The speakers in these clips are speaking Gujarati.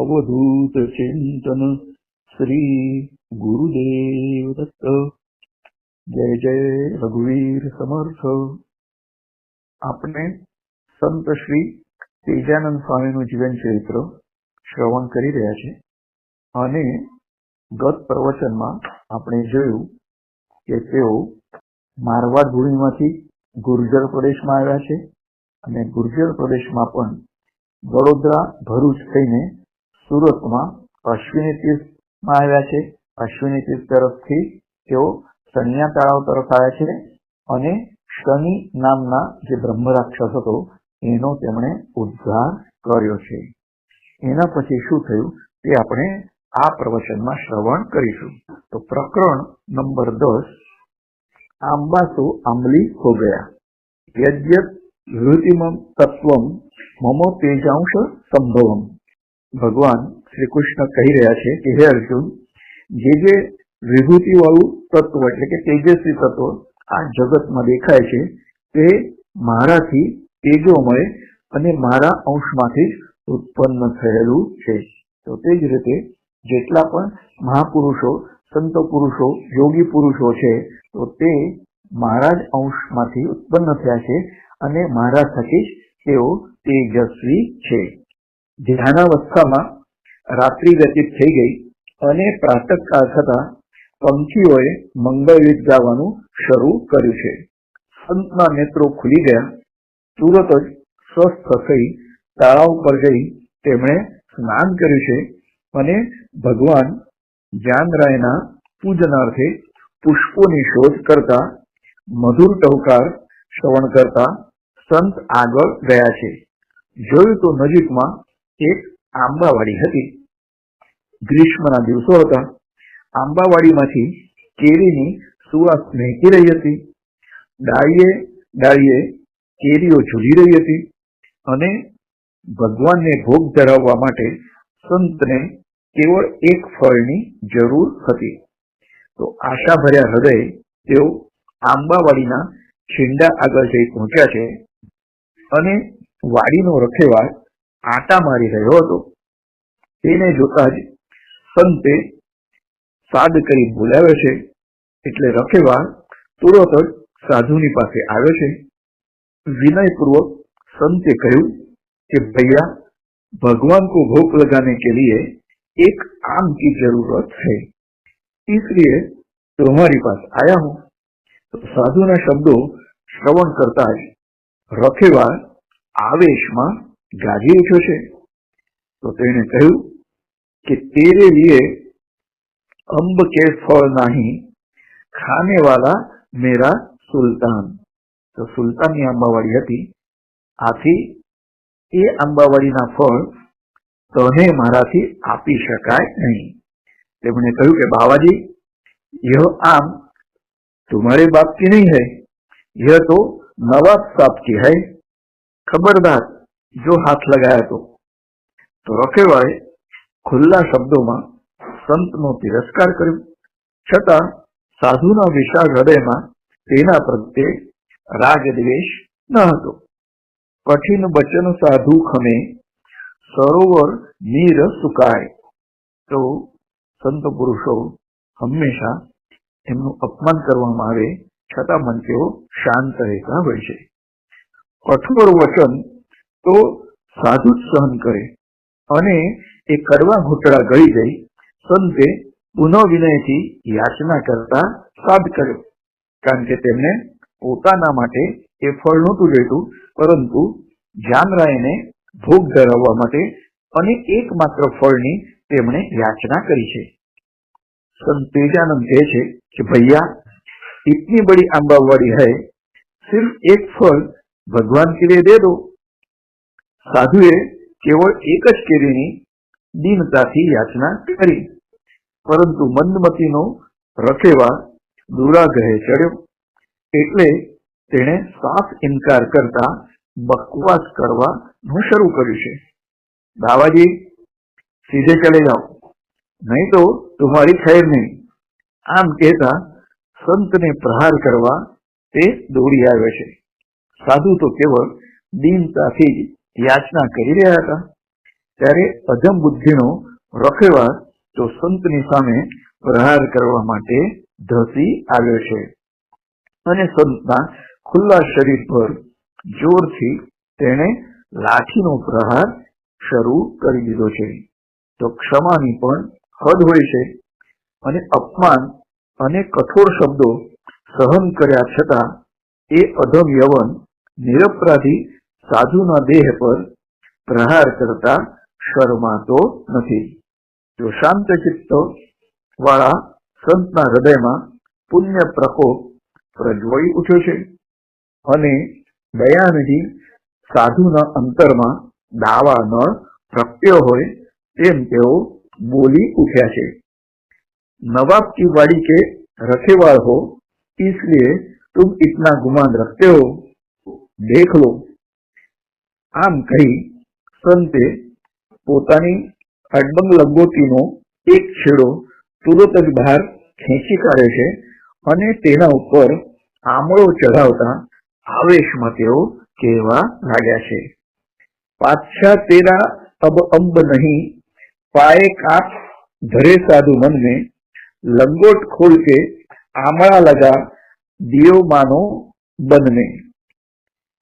અવધૂત ચિંતન શ્રી ગુરુદેવ દત્ત જય જય રઘુવીર સમર્થ આપણે સંત શ્રી તેજાનંદ સ્વામીનું જીવન ચરિત્ર શ્રવણ કરી રહ્યા છે અને ગત પ્રવચનમાં આપણે જોયું કે તેઓ મારવાડ ભૂમિમાંથી ગુર્જર પ્રદેશમાં આવ્યા છે અને ગુર્જર પ્રદેશમાં પણ વડોદરા ભરૂચ થઈને સુરતમાં અશ્વિની તીર્થમાં આવ્યા છે. અશ્વિની તીર્થ તરફથી તેઓ સન્યા તળાવ તરફ આવ્યા છે અને શનિ નામના જે બ્રહ્મ રાક્ષસ હતો એનો તેમણે ઉદ્ધાર કર્યો છે. એના પછી શું થયું? તે આપણે આ પ્રવચનમાં શ્રવણ કરીશું. તો પ્રકરણ નંબર દસ, આંબા તો આંબલી હો ગયા. યજ્ઞ હૃતિમ તત્વમ મમો તેજાંશ સંભવમ. ભગવાન શ્રી કૃષ્ણ કહી રહ્યા છે કે, હે અર્જુન, જે જે વિભૂતિવાળું તત્વ એટલે કે તેજસ્વી તત્વ આ જગતમાં દેખાય છે, તે મારાથી તેજોમય અને મારા અંશમાંથી જ ઉત્પન્ન થયેલું છે. તો તે જ રીતે જેટલા પણ મહાપુરુષો, સંત પુરુષો, યોગી પુરુષો છે, તો તે મારા જ અંશમાંથી ઉત્પન્ન થયા છે અને મારા થકી જ તેઓ તેજસ્વી છે. ધ્યાનાવસ્થામાં રાત્રિ વ્યતીત થઈ ગઈ અને પ્રાતઃકાળ થતા પંખીઓએ મંગળ ગીત ગાવાનું શરૂ કર્યું છે. સંતના નેત્રો ખુલી ગયા. તુરત જ સ્વસ્થ થઈ તળાવ પર જઈ તેમણે સ્નાન કર્યું છે અને ભગવાન જાનરાયના પૂજનાર્થે પુષ્પોની શોધ કરતા મધુર ટહુકાર શ્રવણ કરતા સંત આગળ ગયા છે. જોયું તો નજીકમાં એક આંબાવાડી હતી. ગ્રીષ્મના દિવસો હતા. આંબાવાડીમાંથી કેરીની સુવાસ વહેતી રહી હતી. ડાળીએ ડાળીએ કેરીઓ ઝૂલી રહી હતી અને ભગવાનને ભોગ ધરાવવા માટે સંતને કેવળ એક ફળની જરૂર હતી. તો આશાભર્યા હૃદય તેઓ આંબાવાડીના છીંડા આગળ જઈ પહોંચ્યા છે અને વાડીનો રખેવાળ આટા મારી રહ્યો હતો તેને જોતા જ સંતે સાદ કરી બોલાવ્યો છે એટલે રખેવાળ તુરત જ સાધુની પાસે આવ્યો છે विनयपूर्वक संत से कहूं कि भैया भगवान को भोग लगाने के लिए एक आम की जरूरत है इसलिए तुम्हारी पास आया हूं तो साधुना शब्दों श्रवण करता જ રખેવાળ આવેશમાં ગાજી ઉઠ્યો છે તો તેણે કહ્યું કે તેરે લીએ અંબ કે ફળ નહીં ખાને વાલા મેરા સુલતાન તો સુલતાનની આંબાવાડી હતી આથી એ આંબાવાડીના ફળ તને મારાથી આપી શકાય નહીં તેમણે કહ્યું કે બાવાજી यह आम तुम्हारे बाप की नहीं है यह तो नवाब साहब की है खबरदार જો હાથ લગાયા તો? તો રોકેવાએ ખુલ્લા શબ્દોમાં સંતનો તિરસ્કાર કર્યો. છતાં સાધુના વિશાળ હૃદયમાં તેના પ્રત્યે રાગદ્વેષ ન હતો. કઠિન વચન સાધુ ખમે, સરોવર નીર સુકાય. તો સંત પુરુષો હંમેશા એમનું અપમાન કરવામાં આવે, છતાં મન તેઓ શાંત રહેતા હોય છે. કઠોર વચન તો સાધુ જ સહન કરે અને એ કડવા ઘૂંટડા ગળી જઈ સંતે પુનઃ વિનયથી યાચના કરતા સાદ કર્યો કારણ કે તેમને પોતાના માટે એ ફળ નહોતું જોઈતું પરંતુ જાનરાયને ભોગ ધરાવવા માટે અને એકમાત્ર ફળની તેમણે યાચના કરી છે संत तेजानंद कहे छे कि भैया इतनी बड़ी आंबावाड़ी है सिर्फ एक फल भगवान के लिए दे दो સાધુએ કેવળ એક જ કેરીની દીનતાથી યાચના કરી. પરંતુ મંદમતીનો રખેવા દુરાગ્રહે ચડ્યો. એટલે તેણે સાફ ઇનકાર કરતા બકવાસ કરવાનું શરૂ કર્યું છે. દાવાજી, સીધે ચડે જાઓ. નહીં તો તમારી ખેર નહીં. આમ કહેતા સંતને પ્રહાર કરવા તે દોડી આવ્યો છે. સાધુ તો કેવળ દીનતાથી જ યાચના કરી રહ્યા હતા. ત્યારે અધમ બુદ્ધિનો રખેવાસ તો સંતની સામે પ્રહાર કરવા માટે ધસી આવ્યો છે. અને સંતના ખુલ્લા શરીર પર જોરથી તેણે લાઠીનો પ્રહાર શરૂ કરી દીધો છે. તો ક્ષમાની પણ હદ હોય છે. અને અપમાન અને કઠોર શબ્દો સહન કર્યા છતાં એ અધમ યવન નિરપરાધી સાધુના દેહ પર પ્રહાર કરતા શરમાતો નથી જો શાંત ચિત્ત વાળા સંતના હૃદયમાં પુણ્ય પ્રકોપ પ્રજ્વળી ઉઠ્યો છે અને દયાનિધિ સાધુના અંતરમાં દાવા નળ પ્રગટ્યો હોય તેમ તેઓ બોલી ઉઠ્યા છે नवाब की वाड़ी के रखेवाल हो इसलिए तुम इतना गुमान रखते हो देख लो આમ કહી સંતે પોતાની અડબંગ લંગોટીનો એક છેડો તુરત જ બહાર ખેંચી કાઢે છે અને તેના ઉપર આમળો ચઢાવતા આવેશમાં તેઓ કહેવા લાગ્યા છે. પાછા તેરા અબ અંબ નહીં પાએ કાપ ધરે સાધુ મનને, લંગોટ ખોલ કે આમળા લગા દિયોમાનો બનને.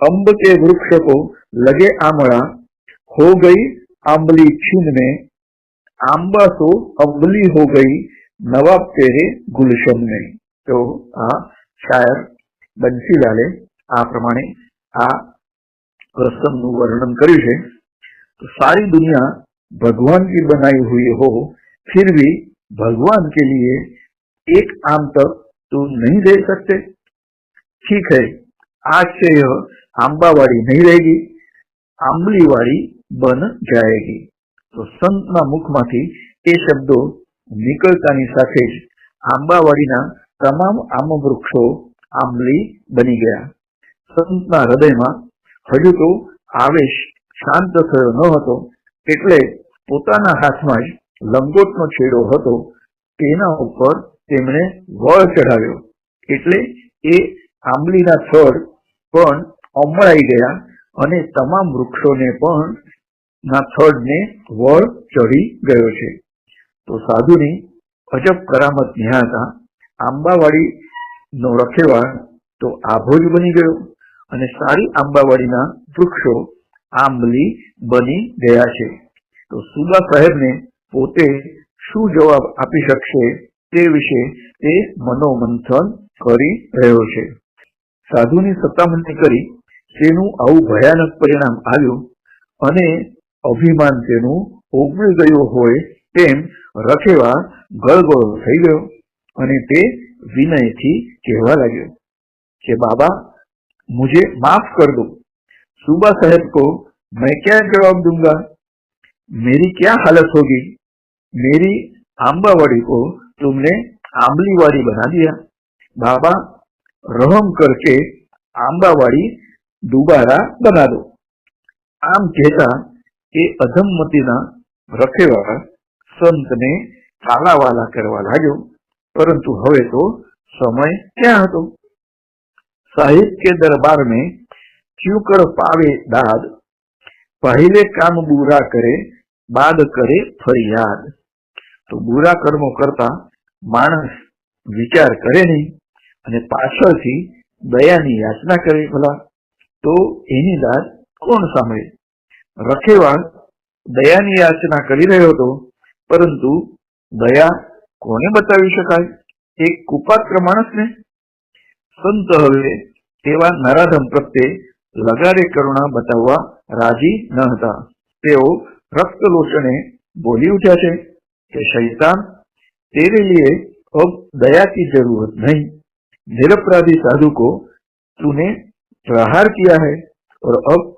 मानो बन में अम्ब के वृक्ष को लगे आमड़ा हो गई आंबली छीन में आंबा तो अम्बली हो गई नवाब तेरे गुलशन में તો આ શાયર બંસીલાલે આ પ્રમાણે આ પ્રસંગનું વર્ણન કર્યું છે તો સારી दुनिया भगवान की बनाई हुई हो फिर भी भगवान के लिए एक आम तक तो नहीं दे सकते ठीक है आज से यह આંબાવાડી નહીં રહેગી, આંબલીવાડી બન જાયગી. તો સંતના મુખમાંથી એ શબ્દો નીકળતાની સાથે જ આંબાવાડીના તમામ આમ વૃક્ષો આંબલી બની ગયા. સંતના હૃદયમાં હજુ તો આવેશ શાંત થયો ન હતો, એટલે પોતાના હાથમાં જ લંગોટનો છેડો હતો, તેના ઉપર તેમણે વળ ચઢાવ્યો. એટલે એ આંબલીના થડ પણ અમળાઈ ગયા અને તમામ વૃક્ષોને પણ ના થડને વળ ચડી ગયો છે. તો સાધુની અજબ કરામત નિહાળતા આંબાવાડી નો રખેવાળ તો આભો જ બની ગયો અને સારી આંબાવાડીના વૃક્ષો આંબલી બની ગયા છે. તો સુબા સાહેબને પોતે શું જવાબ આપી શકશે તે વિશે તે મનોમંથન કરી રહ્યો છે. સાધુની સતામણી કરી તેનું આવું ભયાનક પરિણામ આવ્યું અને અભિમાન તેનું ઓગળી ગયું હોય તેમ રખેવા ગળગળો થઈ ગયો અને તે વિનયથી કહેવા લાગ્યો કે બાબા मुझे माफ कर दो सुबह साहब को मैं क्या जवाब दूंगा मेरी क्या हालत होगी मेरी आंबावाड़ी को तुमने आंबलीवाड़ी बना दिया बाबा रहम करके आंबावाड़ी દુબારા બના દો આમ કહેતા એ અધમમતીના રખેવાળા સંતને તાલાવાલા કરવા લાગ્યો, પરંતુ હવે તો સમય ક્યાં હતો? સાહિબ કે દરબાર મેં ચૂકડ પાવે દાદ, પહેલે કામ બુરા કરે, બાદ કરે ફરિયાદ. તો બુરા કર્મો કરતા માણસ વિચાર કરે નહીં અને પાછળથી દયાની યાચના કરે ભલા. તો એની દાદ કોણ સાંભળે. રખેવાળ દયાની યાચના કરી રહ્યો હતો, પરંતુ દયા કોને બતાવી શકાય? એક કુપાત્ર માણસને? સંત હવે તેવા નરાધમ પ્રત્યે લગાડે કરુણા બતાવવા રાજી ન હતા. તેઓ રક્ત લોચને બોલી ઉઠ્યા છે કે, શૈતાન, તેરે લીએ અબ દયા કી જરૂરત નહીં. નિરપરાધી સાધુ કો તૂને प्रहार किया है और अब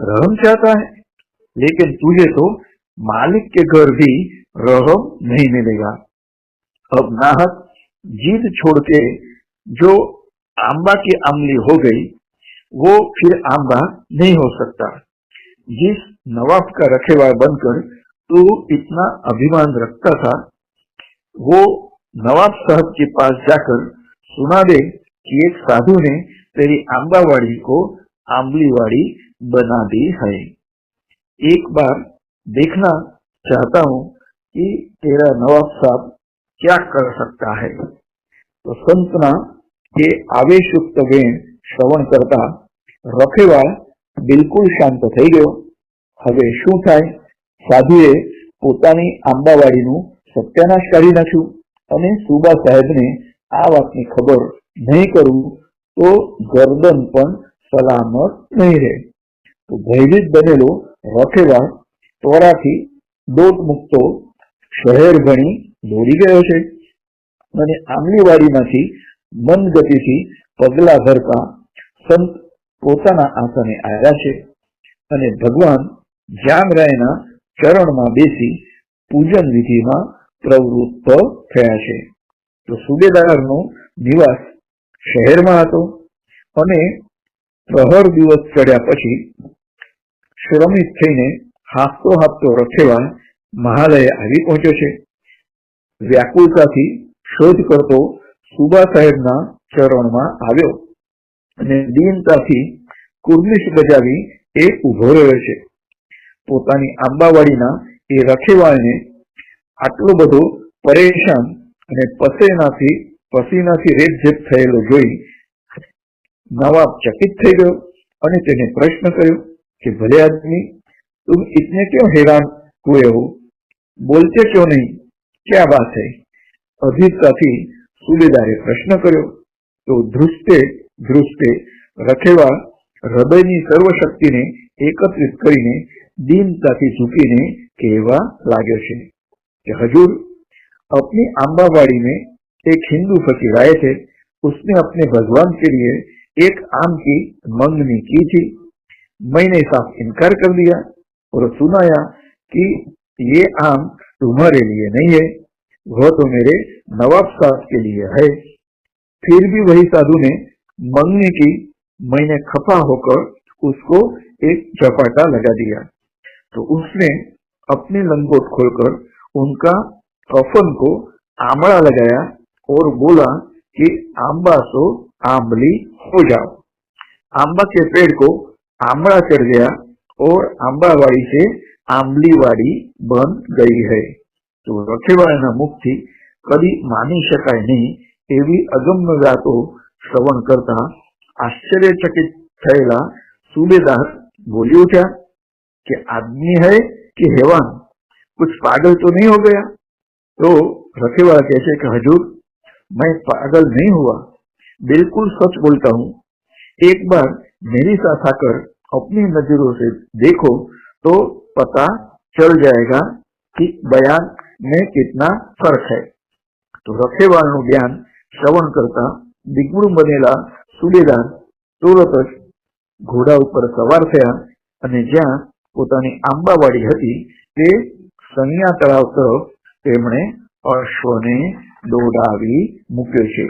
रहम चाहता है। लेकिन तुझे तो मालिक के घर भी रहम नहीं मिलेगा। अब नाहक जीत छोड़ के जो आंबा की आमली हो गई, वो फिर आंबा नहीं हो सकता। जिस नवाब का रखेवाड़ बनकर तू इतना अभिमान रखता था, वो नवाब साहब के पास जाकर सुना दे कि एक साधु ने तेरी आंबावाड़ी को आंबलीवाड़ी बना दी है एक बार देखना चाहता हूं कि तेरा नवाब साहब क्या कर सकता है તો સંતના એ આવેશયુક્ત વેણ શ્રવણ કરતા રખેવાળ બિલકુલ શાંત થઈ ગયો હવે શું થાય સાધુએ પોતાની આંબાવાડીનું સત્યાનાશ કાઢી નાખ્યું અને સુબા સાહેબને આ વાતની ખબર નહીં કરવું તો ગરદન પણ સલામત નહીં રહે. તો ભયભીત બનેલો રખેવાળ ત્વરાથી દોટ મૂકતો શહેર ગણી દોડી ગયો છે અને આંગળીવાડીમાંથી મંદ ગતિથી પગલા ભરતા સંત પોતાના આસને આવ્યા છે અને ભગવાન જામરાયના ચરણમાં બેસી પૂજન વિધિમાં પ્રવૃત્ત થયા છે. તો સુબેદારનો નિવાસ શહેરમાં હતો અને પ્રહર દિવસ ચડ્યા પછી શ્રમિત થઈને હાફતો હાફતો રખેવાળ મહાલયે આવી પહોંચ્યો છે. વ્યાકુળતાથી શોધ કરતો સુબા સાહેબના ચરણમાં આવ્યો અને દીનતાથી કુર્નિશ બજાવી એ ઊભો રહ્યો છે. પોતાની આંબાવાડીના એ રખેવાળને આટલો બધો પરેશાન અને પસેનાથી પસીનાથી રેપઝેપ થયેલો જોઈ નવાબ ચકિત થઈ ગયો અને તેને પ્રશ્ન કર્યો કે, ભલે આદમી, તું ઇતને ક્યો હેરાન હુએ હો? બોલતે ક્યો નહીં? ક્યાં વાત હૈ? અધીરતાથી સુબેદારે પ્રશ્ન કર્યો, તો ધ્રુસ્તે ધ્રુસ્તે રખેવા હૃદયની સર્વ શક્તિને એકત્રિત કરીને દીનતાથી ઝૂકીને કહેવા લાગ્યો છે કે, હજુર, આપની આંબાવાડીને एक हिंदू फकीर आए थे, उसने अपने भगवान के लिए एक आम की मंगनी की थी। मैंने साफ़ इनकार कर दिया और सुनाया कि ये आम तुम्हारे लिए नहीं है, वह तो मेरे नवाब साहब के लिए है। फिर भी वही साधु ने मंगने की मैंने खफा होकर उसको एक चपाटा लगा दिया। तो उसने अपने लंगोट खोलकर उनका कफन को आमड़ा लगाया और बोला कि आंबा सो आंबली हो जाओ आंबा के पेड़ को आमड़ा चढ़ गया और आंबावाड़ी से आंबलीवाड़ी बन गई है તો રખેવાળાના મુખથી કદી માની શકાય નહીં એવી અગમ્ય વાતો શ્રવણ કરતા આશ્ચર્યચકિત થયેલા સુબેદાર બોલી ઉઠ્યા कि आदमी है कि हैवान कुछ पागल तो नहीं हो गया तो रखेवाला कहते कि हजूर मैं पागल नहीं हुआ बिल्कुल सच बोलता हूँ एक बार मेरी साथ आकर अपनी नजरों से देखो तो पता चल जाएगा कि बयान में कितना फर्क है તો રખેવાળનું જ્ઞાન શ્રવણ કરતા દિગ્મૂળ બનેલા સુબેદાર તુરત જ ઘોડા ઉપર સવાર થયા અને જ્યાં પોતાની આંબાવાડી હતી તે સનિયા તળાવ તરફ તેમણે અશ્વને દોડાવી મૂક્યો છે.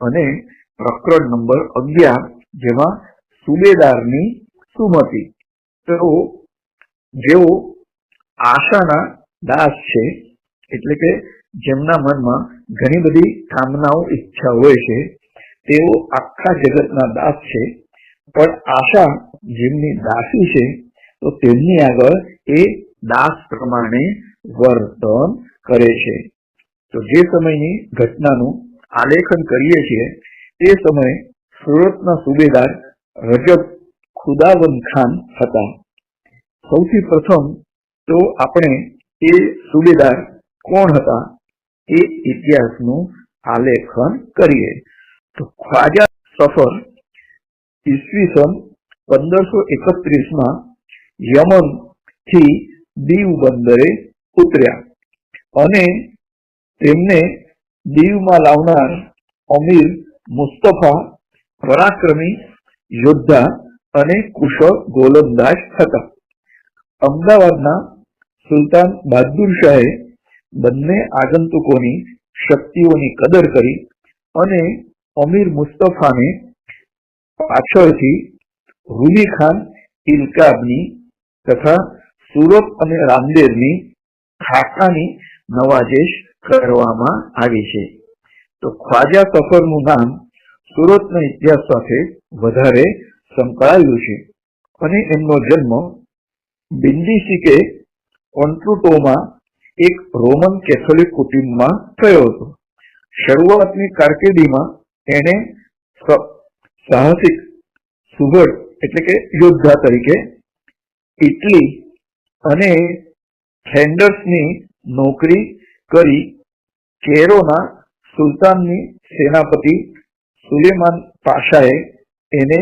અને પ્રકરણ નંબર અગિયાર જેમાં સુબેદારની સુમતિ. તો જેઓ આશાના દાસ છે, એટલે કે જેમના મનમાં ઘણી બધી કામનાઓ, ઈચ્છા હોય છે, તેઓ આખા જગતના દાસ છે. પણ આશા જેમની દાસી છે, તો તેમની આગળ એ દાસ પ્રમાણે વર્તન કરે છે. તો જે સમયની ઘટનાનું આલેખન કરીએ છીએ, તે સમયે સુરતના સુબેદાર રજબ ખુદાવંદ ખાન હતા. સૌથી પ્રથમ તો આપણે એ સુબેદાર કોણ હતા? એ ઇતિહાસનું આલેખન કરીએ. તો ખ્વાજા સફર ઈસવીસન પંદરસો એકત્રીસમાં યમનથી દીવ બંદરે ઉતર્યા અને તેમને દીવમાં લાવનાર અમીર મુસ્તફા પરાક્રમી યોદ્ધા અને કુશળ ગોલંદાજ હતા. અમદાવાદના સુલતાન બહાદુર શાહે બંને આગંતુકોની શક્તિઓની કદર કરી અને અમીર મુસ્તફાને પાછળથી રૂબી ખાન ઇલકાબની તથા સુરત અને રામદેવની ખાકાની નવાજેશ કરવામાં આવી છે. તો ખ્વાજા સફરનું નામ સુરતના ઇતિહાસ સાથે વધારે સંકળાયેલું છે અને એમનો જન્મ બિંદીસિકે ઓન્ટ્રુટોમાં એક રોમન કેથોલિક કુટુંબમાં થયો હતો. શરૂઆતની કારકિર્દીમાં એણે સાહસિક સુઘડ એટલે કે યોદ્ધા તરીકે ઇટલી અને ફ્લેન્ડર્સની નોકરી કરી કેરોના સુલતાનની સેનાપતિ સુલેમાન પાશાએ એને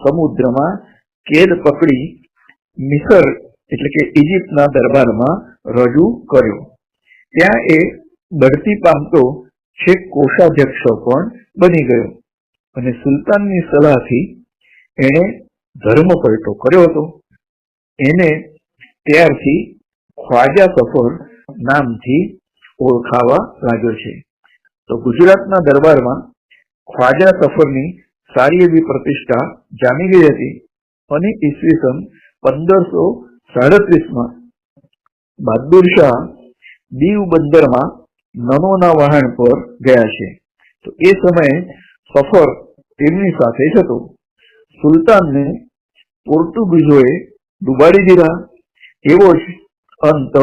સમુદ્રમાં કેદ પકડી મિસર એટલે કે ઇજિપ્તના દરબારમાં રજૂ કર્યો. ત્યાં એ બઢતી પામતો છે કોષાધ્યક્ષ પણ બની ગયો અને સુલતાનની સલાહથી એણે ધર્મ પલટો કર્યો હતો. એને ત્યારથી ખ્વાજા સફર નામથી ઓળખાવા લાગ્યો છે. તો ગુજરાતના દરબારમાં ખ્વાજા સફરની સારી એવી પ્રતિષ્ઠા જામી ગઈ હતી અને ઈસવીસન પંદરસો સાડત્રીસમાં બહાદુર શાહ દીવ બંદરમાં નનોના વહાણ પર ગયા છે. તો એ સમયે સફર તેમની સાથે જ હતો. સુલતાનને પોર્ટુગીઝોએ ડુબાડી દીધા. એવો જ અંત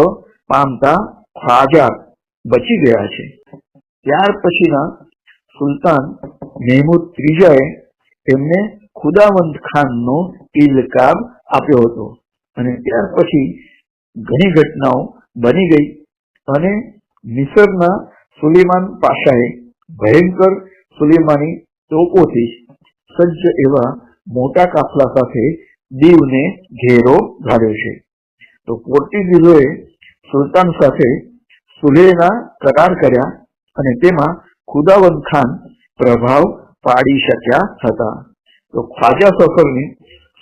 પામતા ખ્વાજા બચી ગયા છે. ત્યાર પછીના સુલતાન મહેમૂદ ત્રીજાએ તેમને ખુદાવંત ખાનનો ઇલકાબ આપ્યો હતો અને ત્યાર પછી ઘણી ઘટનાઓ બની ગઈ અને મિસરના સુલેમાન પાશાએ ભયંકર સુલેમાની તોપોથી સજ્જ એવા મોટા કાફલા સાથે દીવને ઘેરો ઘાલ્યો છે. તો પોર્ટુગીઝોએ સુલતાન સાથે સુલેહના કરાર કર્યા અને તેમાં ખુદાવંત ખાન પ્રભાવ પાડી શક્યા હતા. તો ખ્વાજા સફરની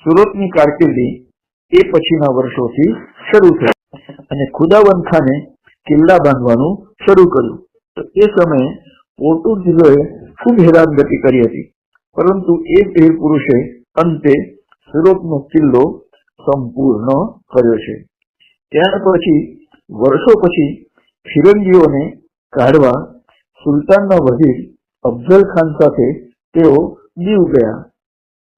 સુરતની કારકિર્દી એ પછીના વર્ષોથી શરૂ થઈ. અને ખુદાવંત ખાને કિલ્લા બાંધવાનું શરૂ કર્યું. તો એ સમયે પોર્ટુગીઝોએ ખૂબ હેરાનગતિ કરી હતી. પરંતુ એ વીર પુરુષે અંતે સુરતનો કિલ્લો સંપૂર્ણ કર્યો છે. ત્યાર પછી, વર્ષો પછી ફિરંગીઓને કાઢવા સુલતાનના વઝીર અફઝલ ખાન સાથે તેઓ દીવ ગયા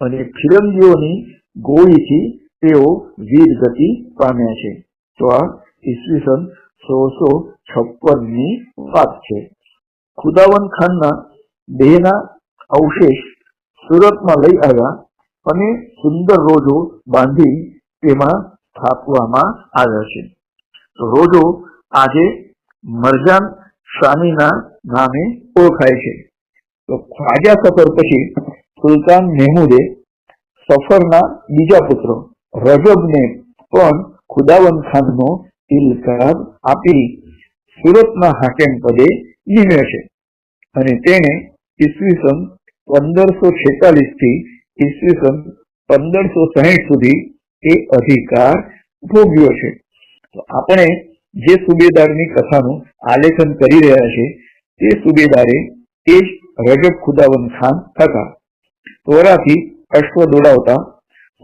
અને ફિરંગીઓની ગોળીથી તેઓ વીર ગતિ પામ્યા છે. તો આ ઈસવીસન સોળસો છપ્પનની વાત છે. ખુદાવન ખાનના દેહના અવશેષ સુરતમાં લઈ આવ્યા અને સુંદર રોજો બાંધી તેમાં સ્થાપવામાં આવ્યા છે. રોજો આજે મરજાન સ્વામીના નામે ઓળખાય છે. તો ખ્વાજા સફર પછી સુલતાન મહેમૂદે સફરના બીજા પુત્ર રજબને પણ ખુદાવંત ખાનનો ઇલકાબ આપી સુરતના હાકેમ પદે નિમ્યો છે. અને તેણે ઈસવીસન પંદરસો છેતાલીસથી ઈસવીસન પંદરસો સાહીઠ સુધી એ અધિકાર ભોગ્યો છે. તો આપણે જે સુબેદારની કથાનું આલેખન કરી રહ્યા છે, તે સુબેદારે તે જ રજબ ખુદાવંત ખાન હતા તોરાથી અશ્વ દોડાવતા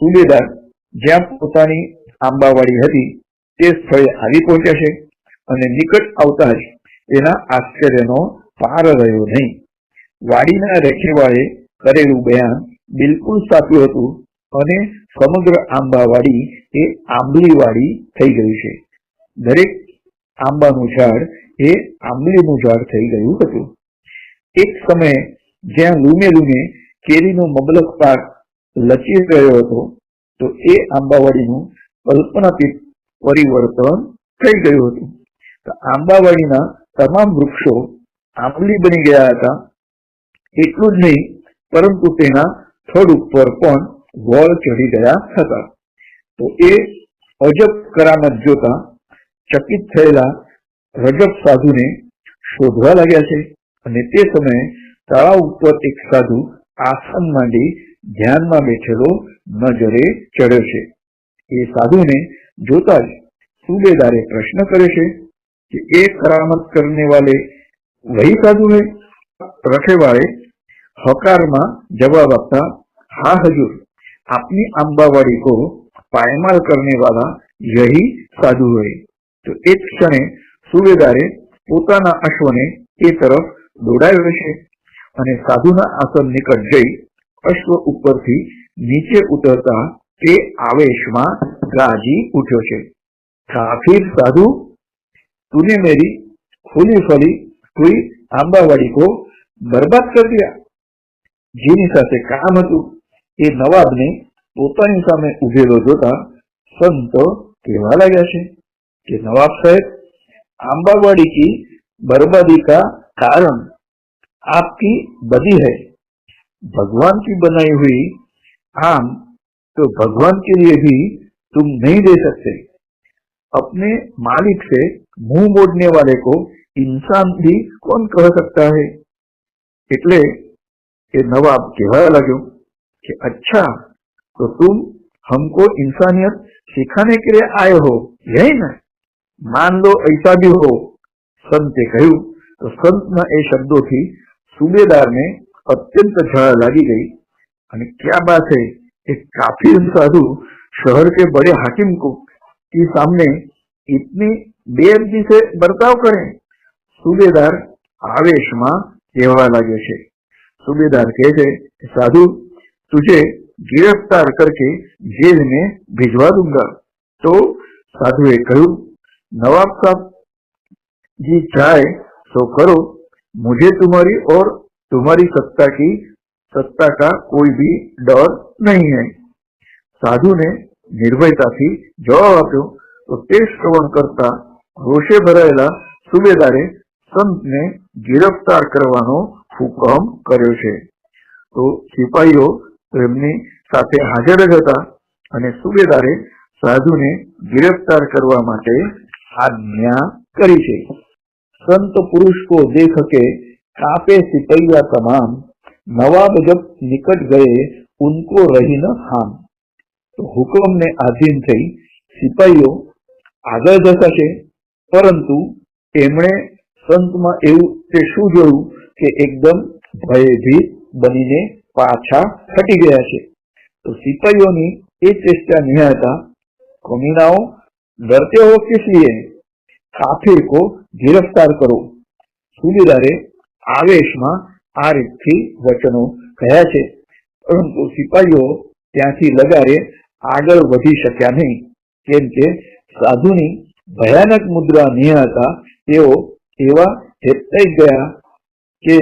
સુબેદાર જ્યાં પોતાની આંબાવાડી હતી, તે સ્થળે આવી પહોંચ્યા છે અને નિકટ આવતા જ તેના આશ્ચર્યનો પાર રહ્યો નહીં. વાડીના રેખેવાળે કરેલું બયાન બિલકુલ સાચું હતું અને સમગ્ર આંબાવાડી એ આંબલીવાડી થઈ ગઈ છે. દરેક આંબાનું ઝાડ એ આંબલીનું ઝાડ થઈ ગયું હતું. એક સમયે જ્યાં લૂમે લૂમે કેરીનો મબલક પાક લચી રહ્યો હતો, તો એ આંબાવાડીનું કલ્પનાતીત પરિવર્તન થઈ ગયું હતું. તો આંબાવાડીના તમામ વૃક્ષો આંબલી બની ગયા હતા. એટલું જ નહીં, પરંતુ તેના થડ ઉપર પણ વોળ ચડી ગયા હતા. તો એ અજબ કરામત જોતા ચકિત થયેલા રજબ સાધુને શોધવા લાગ્યા છે અને તે સમયે તળાવ ઉપર એક સાધુ આસન માંડી ધ્યાનમાં બેઠેલો નજરે ચડ્યો છે. એ સાધુને જોતા જ સુબેદારે પ્રશ્ન કર્યો છે કે એ કરામત કરને વાલે વહી સાધુ હે રખેવાળે હકારમાં જવાબ આપતા, હા હજુર, આપની આંબાવાડી કો પાયમાલ કરને વાળા યહી સાધુ હોય. તો એ ક્ષણે સુબેદારે પોતાના અશ્વને એ તરફ દોડાવ્યો છે અને સાધુના આસન નિકટ જઈ અશ્વ ઉપરથી નીચે ઉતરતા તે આવેશમાં ગાજી ઉઠ્યો છે. કાફીર સાધુ, તુને મેરી ફૂલી ફલી કોઈ આંબાવાડી કો બરબાદ કરી દીયા. જેની સાથે કામ હતું એ નવાબને પોતાની સામે ઉભેલો જોતા સંત કહેવા લાગ્યા છે. कि नवाब साहब आंबावाड़ी की बर्बादी का कारण आपकी बदी है भगवान की बनाई हुई आम तो भगवान के लिए भी तुम नहीं दे सकते अपने मालिक से मुंह मोड़ने वाले को इंसान भी कौन कह सकता है એટલે એ नवाब कहने लगे कि अच्छा तो तुम हमको इंसानियत सिखाने के लिए आए हो यही ना मान लो ऐसा भी हो સંતે કહ્યું તો સંતના એ શબ્દોથી સુબેદારને અત્યંત ઝાળ લાગી ગઈ અને क्या बात है एक काफिर साधु शहर के बड़े हाकिम को के सामने इतनी बेअदबी से बर्ताव करें સુબેદાર આવેશમાં કહેવા લાગે છે સુબેદાર કહે છે કે સાધુ तुझे गिरफ्तार करके जेल में भिजवा दूंगा तो साधुए કહ્યું नवाब साहब जी चाहे तो करो मुझे तुम्हारी और तुम्हारी सत्ता की सत्ता का कोई भी डर नहीं है સાધુ ને નિર્ભયતાથી જવાબ આપ્યો તો તે શ્રવણ કરતા રોષે ભરાયેલા સુબેદારે સંતને ગિરફતાર કરવાનો હુકમ કર્યો છે તો સિપાહીઓ તેમની સાથે હાજર જ હતા અને સુબેદારે સાધુને ગિરફતાર કરવા માટે આજ્ञा કરી છે. સંત પુરુષ કો દેખ કે કાપે સિપૈયા તમામ, નવાબ જબ નિકટ ગયે ઉનકો રહી ન હામ. તો હુકમ ને આધીન થઈ સિપાઈઓ આગળ જતા છે, પરંતુ તેમણે સંતમાં એવું તે શું જોયું કે એકદમ ભયભીત બનીને પાછા હટી ગયા છે. તો સિપાઈઓની એ ચેષ્ટા નિહાળતા, કોમીનાઓ डरते हो किस लिए કાફિર કો ગિરફતાર કરો સુબેદારે આવેશમાં આ રીતથી વચનો કહ્યા છે પરંતુ સિપાહીઓ ત્યાંથી લગારે આગળ વધી શક્યા નહીં કેમ કે સાધુની ભયાનક મુદ્રા નિહાળતા તેઓ એવા હેતાઈ ગયા કે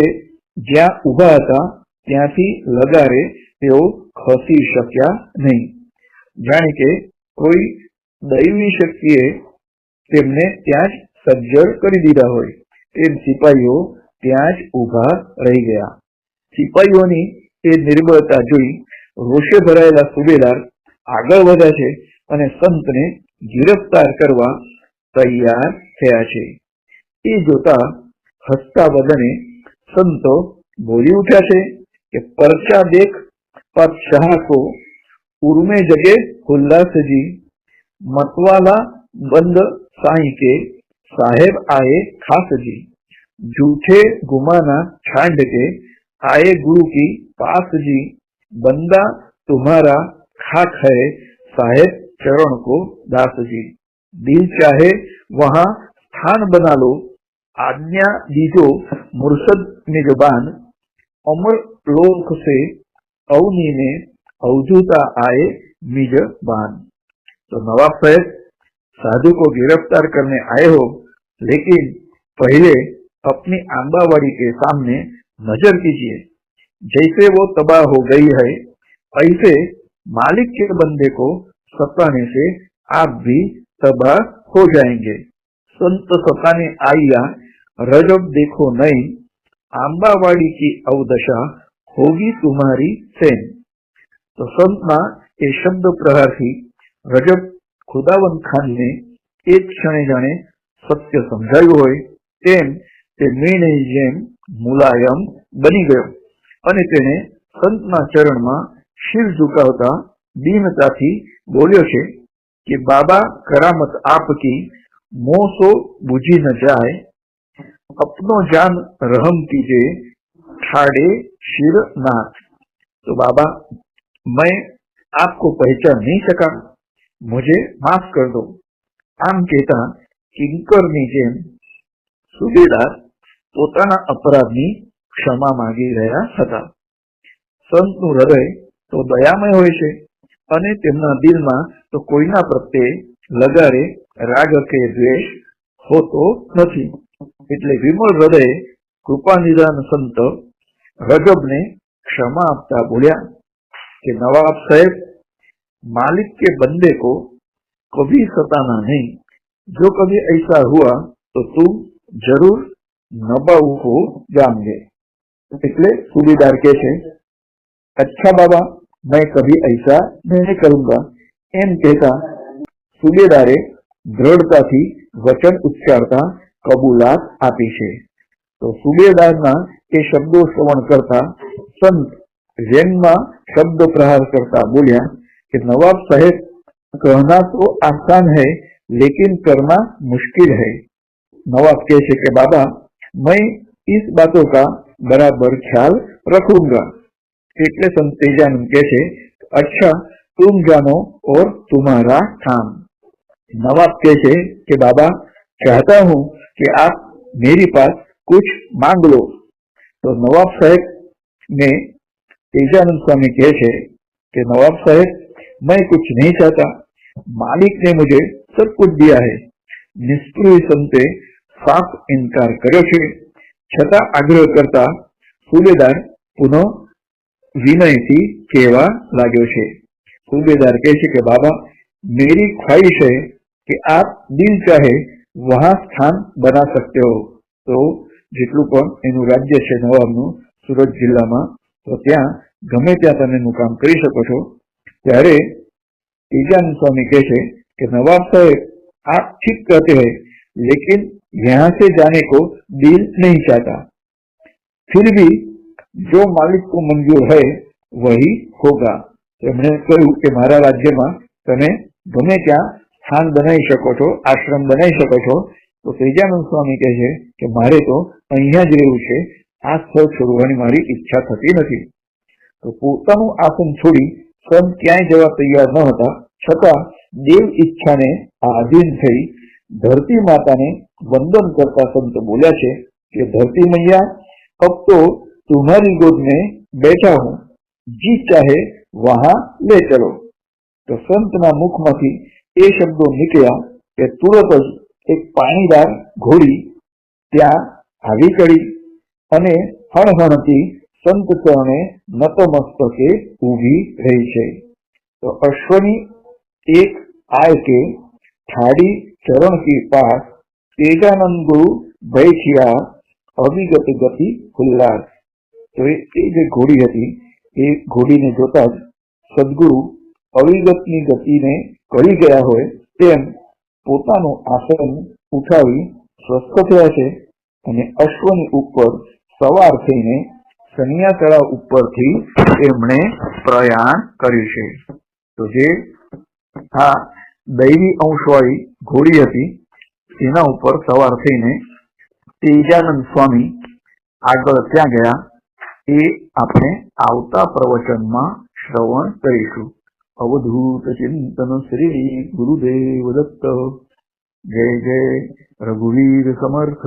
જ્યાં ઉભા હતા ત્યાંથી લગારે તેઓ ખસી શક્યા નહીં જાણે કે કોઈ દૈવી શક્તિએ તેમને ત્યાં જ સજ્જડ કરી દીધા હોય. તેમ સિપાહીઓ ત્યાં જ ઊભા રહી ગયા. સિપાહીઓની એ નિર્બળતા જોઈ રોષે ભરાયેલા સુબેદાર આગળ વધ્યા છે અને સંતને ગિરફતાર કરવા તૈયાર થયા છે. એ જોતા હસતા વદને સંતો બોલી ઉઠ્યા છે કે, પરચા દેખ પક્ષા કો ઉર્મે જગે હુલ્લાસજી मतवाला बंद साई के साहेब आए खास जी। झूठे गुमाना छांड के आए गुरु की पास जी। बंदा तुम्हारा खाक है साहेब चरण को दास जी। दिल चाहे वहाँ स्थान बना लो, आज्ञा दीजो मुर्शद निजबान अमर लोक से अवनी में अवजूता आए मिजबान तो नवाब साहब साधु को गिरफ्तार करने आए हो लेकिन पहले अपनी आंबावाड़ी के सामने नजर कीजिए जैसे वो तबाह हो गई है ऐसे मालिक के बंदे को सताने से आप भी तबाह हो जाएंगे संत सताने आइया रजब देखो नहीं आंबावाड़ी की अवदशा होगी तुम्हारी सेन तो संतना એ શબ્દ પ્રહારથી રજબ ખુદાવંત ખાનને એક ક્ષણે જાણે સત્ય સમજાયું હોય તેમ તે મીણની જેમ મુલાયમ બની ગયો અને તેણે સંતના ચરણમાં શિર ઝુકાવતા દીનતાથી બોલ્યો છે કે, બાબા, કરામત આપકી મોસો બુજી ન જાય, અપનો જાન રહમ કીજે ઠાડે શિરનાથ. તો બાબા, મેં આપકો પહેચાન નહીં શકા મુજે માફ કર દો આમ કહેતા કિંકરની જેમ સુબેદાર પોતાના અપરાધની ક્ષમા માંગી રહ્યા હતા સંતનું હૃદય તો દયામય હોય છે અને તેમના દિલમાં તો કોઈના પ્રત્યે લગારે રાગ કે દ્વેષ હોતો નથી એટલે વિમળ હૃદય કૃપા નિદાન સંત રજબને ક્ષમા આપતા બોલ્યા કે નવાબ સાહેબ मालिक के बंदे को कभी सताना नहीं जो कभी ऐसा हुआ तो तुम जरूर नबाऊ हो जाओगे એટલે સુબેદાર કે છે अच्छा बाबा मैं कभी ऐसा नहीं करूंगा એમ કહેતા સુબેદારે દ્રઢતાથી વચન ઉચ્ચારતા કબૂલાત આપી છે તો સુબેદારના એ શબ્દો શ્રવણ કરતા સંત व्यंग शब्द प्रहार करता बोलिया कि नवाब साहेब कहना तो आसान है लेकिन करना मुश्किल है नवाब कहते कि बाबा मैं इस बातों का बराबर ख्याल रखूंगा એટલે સંત તેજાનંદ કહે છે अच्छा तुम जानो और तुम्हारा काम नवाब कहते कि बाबा चाहता हूं कि आप मेरी पास कुछ मांग लो तो नवाब साहेब ने तेजानंद स्वामी कहे छे कि नवाब साहेब मैं कुछ नहीं चाहता मालिक ने मुझे सब कुछ दिया है નિષ્પૃહ સંતે સાફ ઇનકાર કર્યો છે છતાં આગ્રહ કરતા સુબેદાર પુનઃ વિનયથી કહેવા લાગ્યો છે સુબેદાર કહે છે કે બાબા मेरी ख्वाहिश है कि आप दिल चाहे वहां स्थान बना सकते हो તો જેટલું પણ એનું રાજ્ય છે નવાબનું સુરત જિલ્લામાં તો ત્યાં ગમે ત્યાં તમે મુકામ કરી શકો છો ત્યારે तेजानंद स्वामी કહે છે कि नवाब साहब आप ठीक कहते हैं लेकिन यहाँ से जाने को दिल नहीं चाहता फिर भी जो मालिक को मंजूर है वही होगा એમણે કહ્યું કે મારા રાજ્યમાં તમે ગમે ત્યાં સ્થાન બનાવી શકો છો આશ્રમ બનાવી શકો છો તો તેજાનંદ સ્વામી કહે છે કે મારે તો અહીંયા જ રહેવું છે આ સ્થળ છોડવાની મારી ઈચ્છા થતી નથી તો પોતાનું આસન છોડી સબ ક્યાંય જવા તૈયાર ન હતા છતાં દેવ ઈચ્છાને આધીન થઈ ધરતી માતાને વંદન કરતા સંત બોલ્યા છે કે ધરતી મૈયા અબ તો તુમ્હારી ગોદને બેઠા હું જી ચાહે વહા લે ચલો તો સંતના મુખમાંથી એ શબ્દો નીકળ્યા કે તુરત જ એક પાણીદાર ઘોડી ત્યાં આવી કરી અને હણહણથી સંત ચરણે નતમસ્તકે ઊભી રહી છે. તો અશ્વની એક આય કે ઠાડી ચરણ કી પાસ તેજાનંદ ગુરુ ભૈઠિયા અવિગત ગતિ ખુલ્લા તો એ જે ઘોડી હતી, એ ઘોડીને જોતા જ સદગુરુ અવિગતની ગતિને કરી ગયા હોય તેમ પોતાનું આસન ઉઠાવી સ્વસ્થ થયા છે અને અશ્વની ઉપર સવાર થઈને સનિયા તળાવ ઉપરથી એમણે પ્રયાણ કર્યું છે. તો જે આ દૈવી અંશવાળી ઘોડી હતી તેના ઉપર સવાર થઈને તેજાનંદ સ્વામી આગળ ત્યાં ગયા. એ આપણે આવતા પ્રવચનમાં શ્રવણ કરીશું. અવધૂત ચિંતન શ્રી ગુરુદેવ દત્ત. જય જય, રઘુવીર સમર્થ.